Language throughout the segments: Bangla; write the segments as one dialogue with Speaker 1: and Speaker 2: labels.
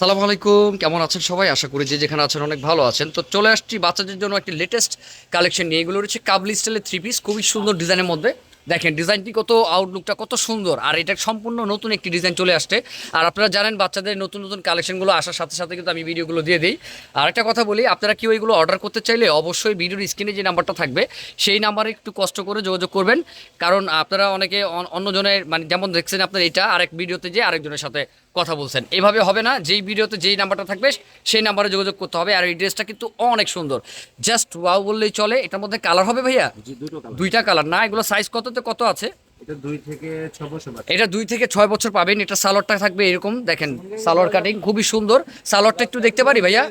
Speaker 1: সালামু আলাইকুম, কেমন আছেন সবাই? আশা করি যে যেখানে আছেন অনেক ভালো আছেন। তো চলে আসছি বাচ্চাদের জন্য একটি লেটেস্ট কালেকশন নিয়ে। এগুলো রয়েছে কাবলি স্টাইলের থ্রি পিস খুবই সুন্দর ডিজাইনের মধ্যে। দেখেন ডিজাইনটি কত আউটলুকটা কত সুন্দর। আর এটা সম্পূর্ণ নতুন একটি ডিজাইন চলে আসছে। আর আপনারা জানেন, বাচ্চাদের নতুন নতুন কালেকশনগুলো আসার সাথে সাথে কিন্তু আমি ভিডিওগুলো দিয়ে দিই। আর একটা কথা বলি, আপনারা কেউ এগুলো অর্ডার করতে চাইলে অবশ্যই ভিডিওর স্ক্রিনে যে নাম্বারটা থাকবে, সেই নাম্বারে একটু কষ্ট করে যোগাযোগ করবেন। কারণ আপনারা অনেকে অন- অন্যজনের মানে যেমন দেখছেন আপনার এটা, আরেক ভিডিওতে যে আরেকজনের সাথে কথা বলছেন। এভাবে হবে না যেই ভিডিওতে যেই নাম্বারটা থাকবে সেই নাম্বারে যোগাযোগ করতে হবে আর এই ড্রেসটা কিন্তু অনেক সুন্দর। জাস্ট ওয়াও বললেই চলে এটার মধ্যে কালার হবে ভাইয়া? দুইটা কালার। না এগুলো সাইজ কততে কত আছে?
Speaker 2: এটা দুই থেকে
Speaker 1: ছয় বছর পাবেন এটা সালোয়ারটা থাকবে এরকম দেখেন সালোয়ার কাটিং খুবই সুন্দর। সালোয়ারটা একটু দেখতে পারি ভাইয়া?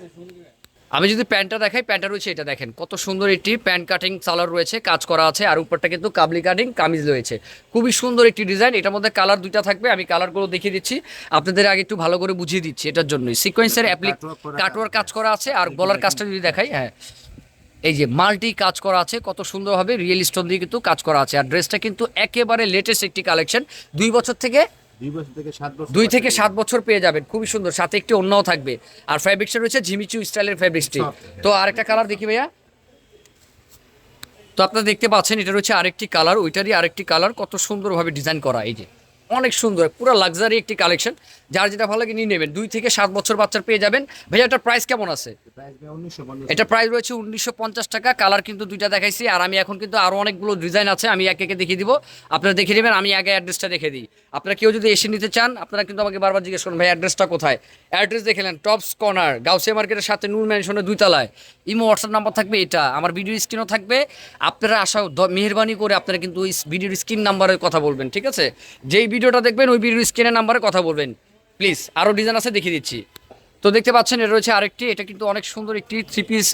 Speaker 1: আমি যদি প্যান্টটা দেখাই প্যান্টটা রয়েছে এটা দেখেন। কত সুন্দর একটি প্যান্ট কাটিং সালোয়ার রয়েছে কাজ করা আছে আর উপরটা কিন্তু কাবলি কাটিং কামিজ রয়েছে। খুবই সুন্দর একটি ডিজাইন এটার মধ্যে কালার দুইটা থাকবে আমি কালারগুলো দেখিয়ে দিচ্ছি। আপনাদের আগে একটু ভালো করে বুঝিয়ে দিচ্ছি এটার জন্যই। সিকোয়েন্সের অ্যাপ্লিক কাটওয়ার কাজ করা আছে আর গলার কাজটা যদি দেখাই হ্যাঁ। এই যে মাল্টি কাজ করা আছে কত সুন্দরভাবে রিয়েল স্টোন দিয়ে কিন্তু কাজ করা আছে। আর ড্রেসটা কিন্তু একেবারে লেটেস্ট একটি কালেকশন দুই বছর থেকে
Speaker 2: দুই থেকে সাত বছর
Speaker 1: পেয়ে যাবেন খুবই সুন্দর সাথে একটি অন্যও থাকবে। আর ফ্যাব্রিক্সটা রয়েছে ঝিমিচু স্টাইলের ফ্যাব্রিক্সটি তো আরেকটা কালার দেখি ভাইয়া। তো আপনারা দেখতে পাচ্ছেন এটা রয়েছে আরেকটি কালার ওইটারই আরেকটি কালার কত সুন্দরভাবে ডিজাইন করা এই যে। অনেক সুন্দর পুরো লাক্সারি একটি কালেকশন যার যেটা ভালো লাগে নিয়ে নেবেন। দুই থেকে সাত বছর বাচ্চার পেয়ে যাবেন। ভাইয়া এটার প্রাইস কেমন আছে? এটা প্রাইস রয়েছে উনিশশো পঞ্চাশ টাকা। কালার কিন্তু দুইটা দেখাইছি। আর আমি এখন কিন্তু আরও অনেকগুলো ডিজাইন আছে। আমি একে একে দেখিয়ে দিব। আপনারা দেখে নেবেন। আমি আগে অ্যাড্রেসটা দেখে দিই। আপনারা কেউ যদি এসে নিতে চান আপনারা কিন্তু আমাকে বারবার জিজ্ঞেস করুন ভাই অ্যাড্রেসটা কোথায়? অ্যাড্রেস দেখে নেন টপস কর্নার গাউসিয়া মার্কেটের সাথে নূর ম্যানশনের দুই তলায় ইমো হোয়াটসঅ্যাপ নাম্বার থাকবে এটা। আমার ভিডিও স্ক্রিনও থাকবে। আপনারা আসা মেহেরবানি করে আপনারা কিন্তু ওই ভিডিওর স্ক্রিন নাম্বারের কথা বলবেন ঠিক আছে? যেই ভিডিওটা দেখবেন, ওই ভিডিওর স্ক্রিনের নাম্বারে কথা বলবেন। প্লিজ আরও ডিজাইন আছে দেখিয়ে দিচ্ছি। তো দেখতে পাচ্ছেন এটা রয়েছে আরেকটি, এটা কিন্তু অনেক সুন্দর একটি থ্রি পিস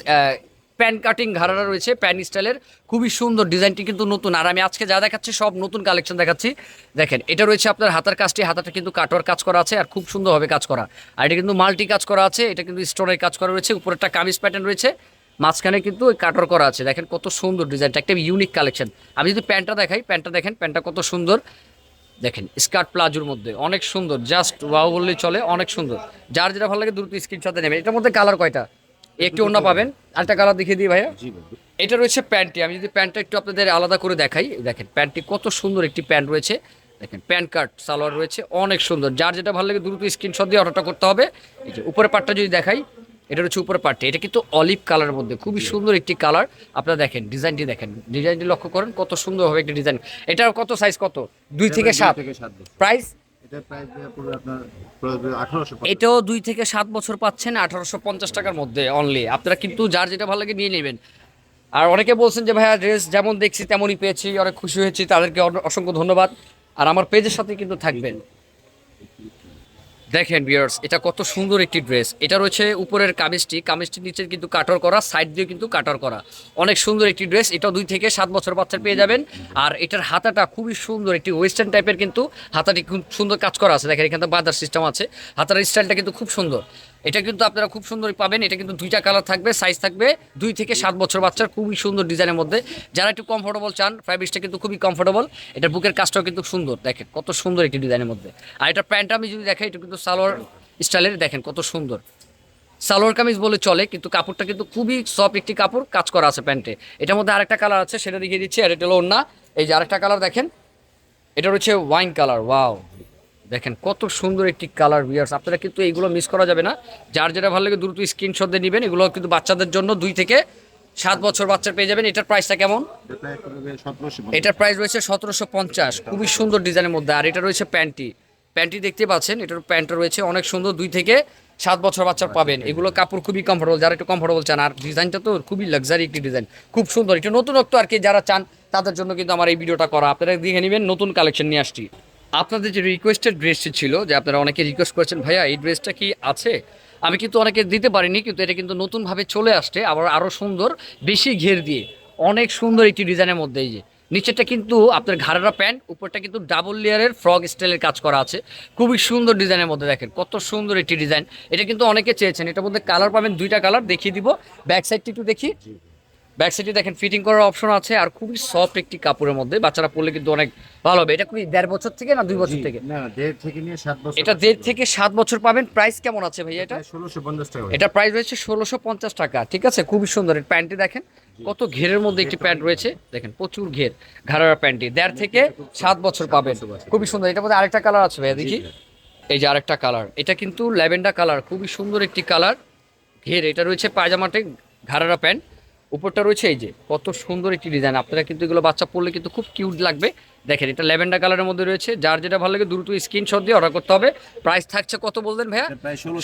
Speaker 1: প্যান কাটিং ঘাড়ারা রয়েছে প্যান স্টাইলের খুবই সুন্দর ডিজাইনটি কিন্তু নতুন। আর আমি আজকে যা দেখাচ্ছি, সব নতুন কালেকশন দেখাচ্ছি। দেখেন, এটা রয়েছে আপনার হাতার কাজটি, হাতাটা কিন্তু কাটোয়ার কাজ করা আছে, আর খুব সুন্দরভাবে কাজ করা। আর এটা কিন্তু মাল্টি কাজ করা আছে, এটা কিন্তু স্টোনের কাজ করা রয়েছে, উপরে একটা কামিজ প্যাটার্ন রয়েছে, মাঝখানে কিন্তু ওই কাটর করা আছে। দেখেন কত সুন্দর ডিজাইনটা, একটা ইউনিক কালেকশন আমি যদি প্যান্টটা দেখাই প্যান্টটা দেখেন প্যান্টটা কত সুন্দর। দেখেন স্কার্ট প্লাজোর মধ্যে। অনেক সুন্দর জাস্ট ওয়াও বললেই চলে অনেক সুন্দর। যার যেটা ভালো লাগে দ্রুত স্ক্রিনশটে নেবেন। এটার মধ্যে কালার কয়টা? একটি অন্য পাবেন। আরেকটা কালার দেখিয়ে দিই ভাইয়া। এটা রয়েছে প্যান্টটি। আমি যদি প্যান্টটা একটু আপনাদের আলাদা করে দেখাই দেখেন প্যান্টটি কত সুন্দর একটি প্যান্ট রয়েছে। দেখেন প্যান্ট কার্ড সালোয়ার রয়েছে অনেক সুন্দর। যার যেটা ভালো লাগে দ্রুত স্ক্রিনশট দিয়ে অর্ডারটা করতে হবে। এই যে উপরের পার্টটা যদি দেখাই এটা হচ্ছে উপরের পার্টটি এটা কিন্তু অলিভ কালারের মধ্যে। খুবই সুন্দর একটি কালার আপনারা দেখেন ডিজাইনটি দেখেন। ডিজাইনটি লক্ষ্য করেন কত সুন্দর সুন্দরভাবে একটি ডিজাইন এটার কত সাইজ কত? দুই থেকে সাত। প্রাইস এটাও দুই থেকে সাত বছর পাচ্ছেন আঠারোশো পঞ্চাশ টাকার মধ্যে অনলি আপনারা কিন্তু যার যেটা ভালো লাগে নিয়ে নেবেন। আর অনেকে বলছেন যে ভাইয়া ড্রেস যেমন দেখছি তেমনই পেয়েছি অনেক খুশি হয়েছি তাদেরকে অসংখ্য ধন্যবাদ। আর আমার পেজের সাথে কিন্তু থাকবেন। দেখেন বিয়ার্স এটা কত সুন্দর একটি ড্রেস এটা রয়েছে উপরের কামিজটি। কামিজটির নিচে কিন্তু কাটর করা সাইড দিয়ে কিন্তু কাটর করা। অনেক সুন্দর একটি ড্রেস এটা দুই থেকে সাত বছর বাচ্চার পেয়ে যাবেন। আর এটার হাতাটা খুবই সুন্দর, একটি ওয়েস্টার্ন টাইপের কিন্তু হাতাটি খুব সুন্দর কাজ করা আছে। দেখেন, এখানে বাদার সিস্টেম আছে। হাতার স্টাইলটা কিন্তু খুব সুন্দর। এটা কিন্তু আপনারা খুব সুন্দর পাবেন। এটা কিন্তু দুইটা কালার থাকবে সাইজ থাকবে দুই থেকে সাত বছর বাচ্চার খুবই সুন্দর ডিজাইনের মধ্যে। যারা একটু কমফোর্টেবল চান ফ্যাব্রিক্সটা কিন্তু খুবই কমফোর্টেবল এটা বুকের কাজটাও কিন্তু সুন্দর। দেখেন, কত সুন্দর একটি ডিজাইনের মধ্যে। আর এটা প্যান্টটা আমি যদি দেখাই, এটা কিন্তু সালোয়ার স্টাইলের দেখেন কত সুন্দর। সালোয়ার কামিজ বলে চলে কিন্তু কাপড়টা কিন্তু খুবই সফট একটি কাপড় কাজ করা আছে প্যান্টে। এটার মধ্যে আরেকটা কালার আছে সেটা দেখিয়ে দিচ্ছি আর এটা হলো অন্য এই যে আরেকটা কালার দেখেন এটা হচ্ছে ওয়াইন কালার ওয়াও দেখেন কত সুন্দর একটি কালার বিয়ার্স আপনারা কিন্তু এইগুলো মিস করা যাবে না। যার যেটা ভালো লাগে দ্রুত স্ক্রিনশট দিয়ে নেবেন এগুলো কিন্তু বাচ্চাদের জন্য দুই থেকে সাত বছর বাচ্চার পেয়ে যাবেন। এটার প্রাইসটা কেমন? এটার প্রাইস রয়েছে সতেরোশো পঞ্চাশ। খুবই সুন্দর ডিজাইনের মধ্যে। আর এটা রয়েছে প্যান্টি। প্যান্টি দেখতে পাচ্ছেন এটার প্যান্টটা রয়েছে অনেক সুন্দর দুই থেকে সাত বছর বাচ্চার পাবেন। এগুলো কাপড় খুবই কমফোর্টেবল যারা একটু কমফোর্টেবল চান আর ডিজাইনটা তো খুবই লাক্সারি একটি ডিজাইন খুব সুন্দর। একটু নতুনত্ব আর কি যারা চান তাদের জন্য কিন্তু আমার এই ভিডিওটা করা। আপনারা দেখে নেবেন নতুন কালেকশন নিয়ে আসছি। আপনাদের যে রিকোয়েস্টেড ড্রেসটি ছিল যে আপনারা অনেকে রিকোয়েস্ট করেছেন ভাইয়া এই ড্রেসটা কি আছে? আমি কিন্তু অনেকে দিতে পারিনি কিন্তু এটা কিন্তু নতুনভাবে চলে আসছে আবার আরও সুন্দর বেশি ঘের দিয়ে। অনেক সুন্দর একটি ডিজাইনের মধ্যে এই যে। নিচেরটা কিন্তু আপনার ঘাড়ারা প্যান্ট, উপরটা কিন্তু ডাবল লেয়ারের ফ্রগ স্টাইলের কাজ করা আছে। খুবই সুন্দর ডিজাইনের মধ্যে দেখেন, কত সুন্দর একটি ডিজাইন। এটা কিন্তু অনেকে চেয়েছেন, এটার মধ্যে কালার পাবেন দুইটা কালার, দেখিয়ে দিব। ব্যাক সাইডটি একটু দেখি। ব্যাক সাইডে দেখেন ফিটিং করার অপশন আছে আর খুবই সফট একটি কাপড়ের মধ্যে। বাচ্চারা পরলে কিন্তু অনেক ভালো হবে। এটা খুবই দেড় বছর থেকে না দুই বছর থেকে?
Speaker 2: না দেড় থেকে নিয়ে সাত বছর
Speaker 1: এটা দেড় থেকে সাত বছর পাবেন। প্রাইস কেমন আছে ভাইয়া এটা?
Speaker 2: ষোলোশো পঞ্চাশ টাকা
Speaker 1: এটা প্রাইস রয়েছে ষোলোশো পঞ্চাশ টাকা। ঠিক আছে? খুবই সুন্দর। এর প্যান্টটি দেখেন কত ঘেরের মধ্যে একটি প্যান্ট রয়েছে। দেখেন প্রচুর ঘের। ঘাড়ার প্যান্টটি। দেড় থেকে সাত বছর পাবেন। খুবই সুন্দর। এটার মধ্যে আরেকটা কালার আছে ভাইয়া দেখি। এই যে আরেকটা কালার এটা কিন্তু ল্যাভেন্ডার কালার খুবই সুন্দর একটি কালার ঘের। এটা রয়েছে পায়জামাটে ঘাড়ারা প্যান্ট। উপরটা রয়েছে এই যে কত সুন্দর একটি ডিজাইন আপনারা কিন্তু এগুলো বাচ্চা পড়লে কিন্তু খুব কিউট লাগবে। দেখেন এটা ল্যাভেন্ডার কালারের মধ্যে রয়েছে। যার যেটা ভালো লাগে দ্রুত স্ক্রিনশট দিয়ে অর্ডার করতে হবে। প্রাইস থাকছে কত বললেন ভাইয়া?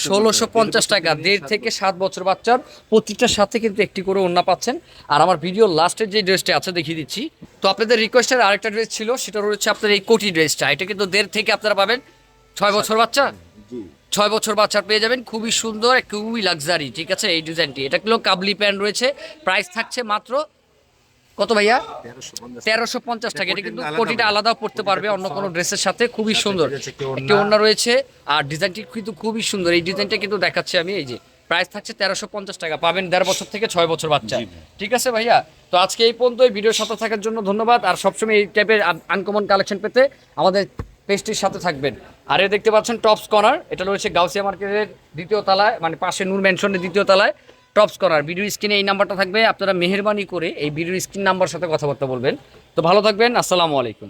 Speaker 2: ষোলোশো
Speaker 1: পঞ্চাশ টাকা। দেড় থেকে সাত বছর বাচ্চার প্রতিটার সাথে কিন্তু একটি করে ওড়না পাচ্ছেন। আর আমার ভিডিও লাস্টের যে ড্রেসটা আছে দেখিয়ে দিচ্ছি। তো আপনাদের রিকোয়েস্টের আরেকটা ড্রেস ছিল সেটা রয়েছে আপনার এই কোটি ড্রেসটা এটা কিন্তু দেড় থেকে আপনারা পাবেন। ছয় বছর বাচ্চা? ছয় বছর বাচ্চার পেয়ে যাবেন খুবই সুন্দর খুবই লাক্সারি ঠিক আছে এই ডিজাইনটি এটা কিলো কাবলি প্যান্ট রয়েছে প্রাইস থাকছে মাত্র কত ভাইয়া?
Speaker 2: তেরোশো পঞ্চাশ
Speaker 1: টাকা। এটা কিন্তু কোটিটা
Speaker 2: হবে।
Speaker 1: আলাদা পড়তে পারবে অন্য কোনো ড্রেসের সাথে খুবই সুন্দর।
Speaker 2: রয়েছে
Speaker 1: একটি ওড়না রয়েছে আর ডিজাইনটি কিন্তু খুবই সুন্দর। এই ডিজাইনটা কিন্তু দেখাচ্ছি আমি এই যে প্রাইস থাকছে তেরোশো পঞ্চাশ টাকা পাবেন দেড় বছর থেকে ছয় বছর বাচ্চা। ঠিক আছে ভাইয়া? তো আজকে এই পর্যন্ত এই ভিডিওর সাথে থাকার জন্য ধন্যবাদ আর সবসময় এই টাইপের আনকমন কালেকশন পেতে আমাদের পেজটির সাথে থাকবেন। আর এ দেখতে পাচ্ছেন টপস কর্নার। এটা রয়েছে গাউসিয়া মার্কেটের দ্বিতীয় তলায় মানে পাশে নূর ম্যানশনের দ্বিতীয় তলায় টপস কর্নার। ভিডিও স্ক্রিনে এই নাম্বারটা থাকবে, আপনারা মেহরবানি করে এই ভিডিও স্ক্রিন নাম্বার সাথে কথাবার্তা বলবেন। তো ভালো থাকবেন, আসসালামু আলাইকুম।